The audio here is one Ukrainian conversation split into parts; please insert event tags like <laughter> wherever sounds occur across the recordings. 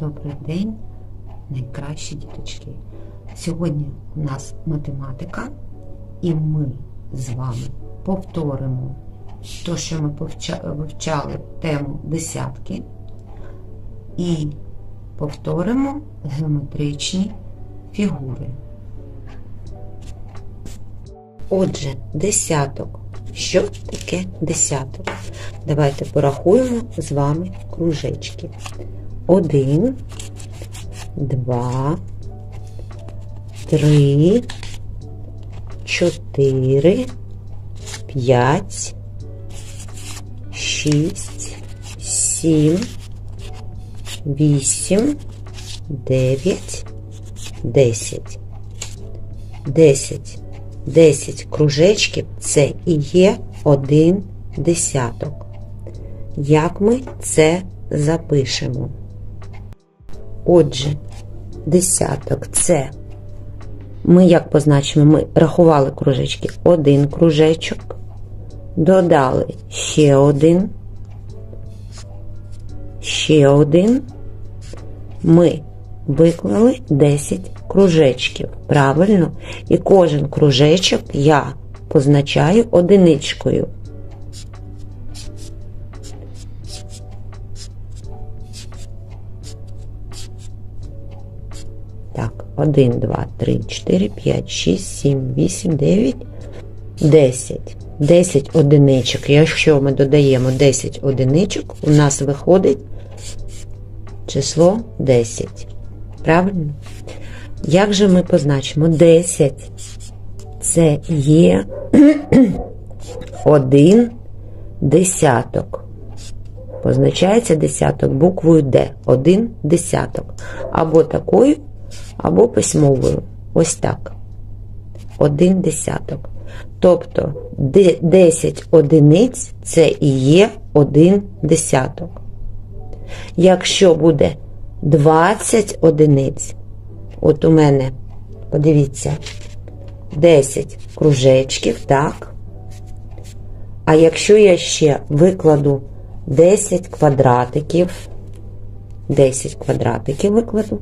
Добрий день, найкращі діточки. Сьогодні у нас математика, і ми з вами повторимо те, що ми вивчали тему десятки, і повторимо геометричні фігури. Отже, десяток. Що таке десяток? Давайте порахуємо з вами кружечки. Один, два, три, чотири, п'ять, шість, сім, вісім, дев'ять, десять. Десять. Десять кружечків це і є один десяток. Як ми це запишемо? Отже, десяток це. Ми як позначимо? Ми рахували кружечки. Один кружечок, додали ще один, ще один. Ми виклали 10 кружечків. Правильно? І кожен кружечок я позначаю одиничкою. 1, 2, 3, 4, 5, 6, 7, 8, 9, 10. 10 одиничок. Якщо ми додаємо 10 одиничок, у нас виходить число 10. Правильно? Як же ми позначимо? 10 це є <clears throat> один десяток. Позначається десяток буквою Д. Один десяток. Або такою, або письмовою. Ось так. Один десяток. Тобто 10 одиниць це і є один десяток. Якщо буде 20 одиниць, от у мене, подивіться, 10 кружечків, так? А якщо я ще викладу 10 квадратиків, 10 квадратиків викладу,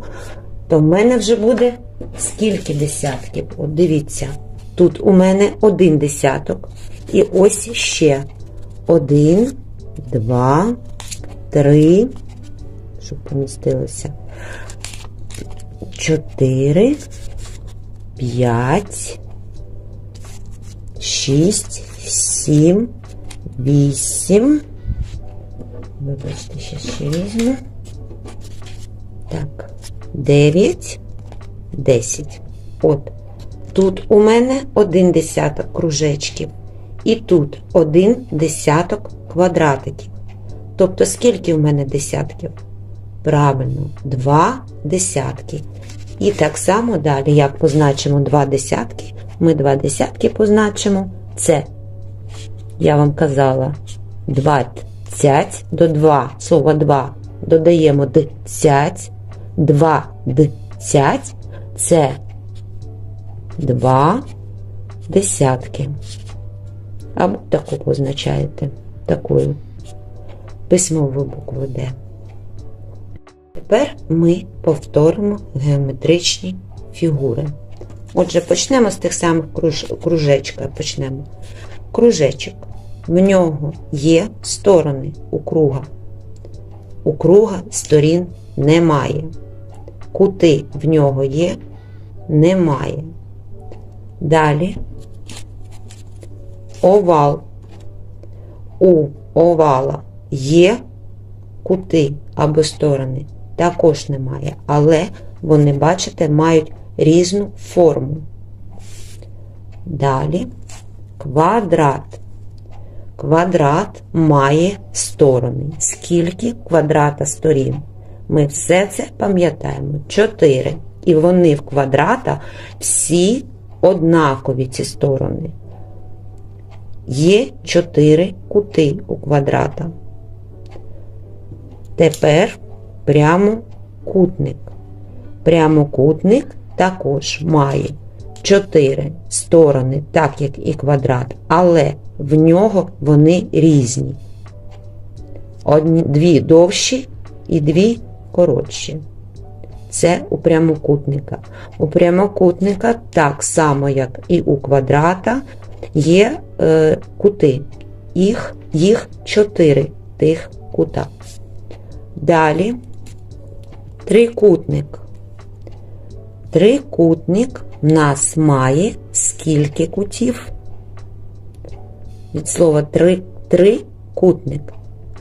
то в мене вже буде скільки десятків? От дивіться, тут у мене один десяток. І ось ще один, два, три, щоб помістилося. Чотири, п'ять, шість, сім, вісім. Вибачте, ще ще візьму. Так, 9, 10. От. Тут у мене один десяток кружечків. І тут один десяток квадратиків. Тобто, скільки в мене десятків? Правильно, два десятки. І так само далі, як позначимо два десятки, ми два десятки позначимо це. Я вам казала 20 до 2, слово 2 додаємо 10 20 це два десятки. Або таку позначаєте такою письмовою буквою Д. Тепер ми повторимо геометричні фігури. Отже, почнемо з тих самих кружечка. Почнемо. Кружечок. В нього є сторони у круга. У круга сторін немає. Кути в нього є, немає. Далі овал. У овала є кути або сторони також немає, але вони, бачите, мають різну форму. Далі квадрат. Квадрат має сторони. Скільки квадрата сторін? Ми все це пам'ятаємо. 4. І вони в квадрата всі однакові ці сторони. Є 4 кути у квадрата. Тепер прямокутник. Прямокутник також має 4 сторони, так як і квадрат, але в нього вони різні. Одні, Дві довші і дві коротші. Це у прямокутника. У прямокутника, так само, як і у квадрата, є е, кути. Їх, їх чотири тих кута. Далі трикутник. Трикутник в нас має скільки кутів? Від слова три, трикутник.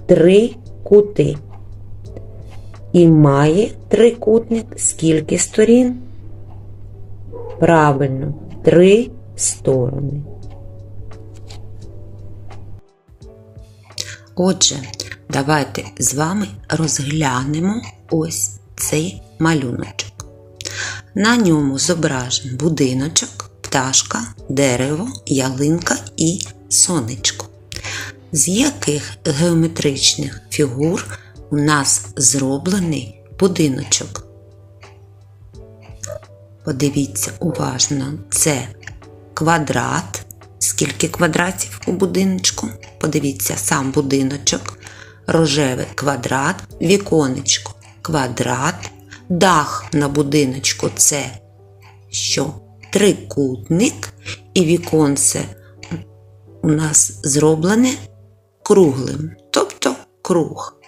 Три кути. І має трикутник скільки сторін? Правильно, три сторони. Отже, давайте з вами розглянемо ось цей малюночок. На ньому зображен будиночок, пташка, дерево, ялинка і сонечко. З яких геометричних фігур у нас зроблений будиночок? Подивіться уважно, це квадрат. Скільки квадратів у будиночку? Подивіться сам будиночок, рожевий квадрат, віконечко, квадрат, дах на будиночку це що? Трикутник, і віконце у нас зроблене круглим, тобто круг.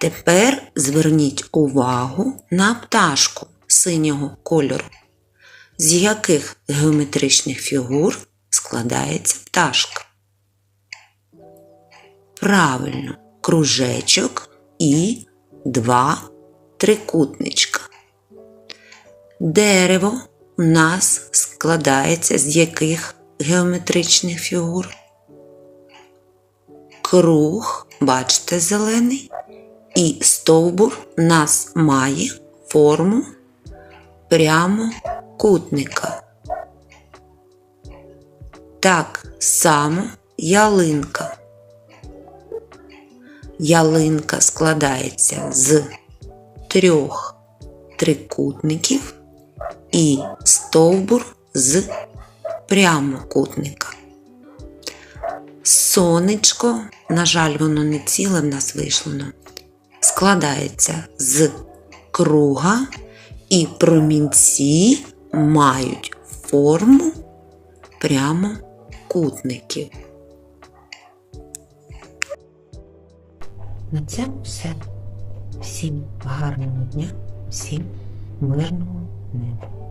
Тепер зверніть увагу на пташку синього кольору. З яких геометричних фігур складається пташка? Правильно, кружечок і два трикутничка. Дерево у нас складається з яких геометричних фігур? Круг, бачите, зелений, і стовбур у нас має форму прямокутника. Так само ялинка. Ялинка складається з трьох трикутників і стовбур з прямокутника. Сонечко, на жаль, воно не ціле в нас вийшло, складається з круга, і промінці мають форму прямокутників. На цьому все. Всім гарного дня, всім мирного неба.